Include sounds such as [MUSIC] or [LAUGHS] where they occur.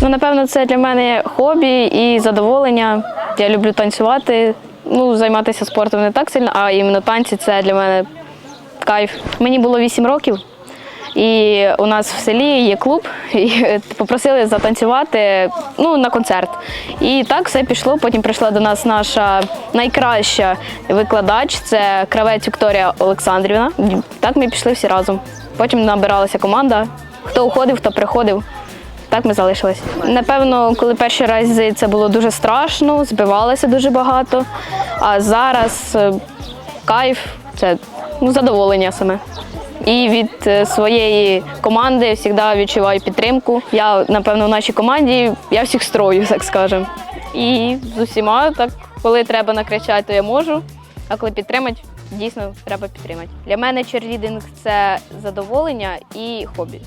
Ну, напевно, це для мене хобі і задоволення. Я люблю танцювати. Ну, займатися спортом не так сильно, а іменно танці це для мене кайф. Мені було 8 років, і у нас в селі є клуб, [LAUGHS] і попросили затанцювати ну, на концерт. І так все пішло. Потім прийшла до нас наша найкраща викладач, це кравець Вікторія Олександрівна. Так ми пішли всі разом. Потім набиралася команда. Хто уходив, хто приходив. Так ми залишились. Напевно, коли перші рази це було дуже страшно, збивалося дуже багато. А зараз е, кайф це ну, задоволення саме. І від е, своєї команди завжди відчуваю підтримку. Я, напевно, в нашій команді я всіх строю, так скажемо. І з усіма, так, коли треба накричати, то я можу. А коли підтримати, дійсно треба підтримати. Для мене черлідинг це задоволення і хобі.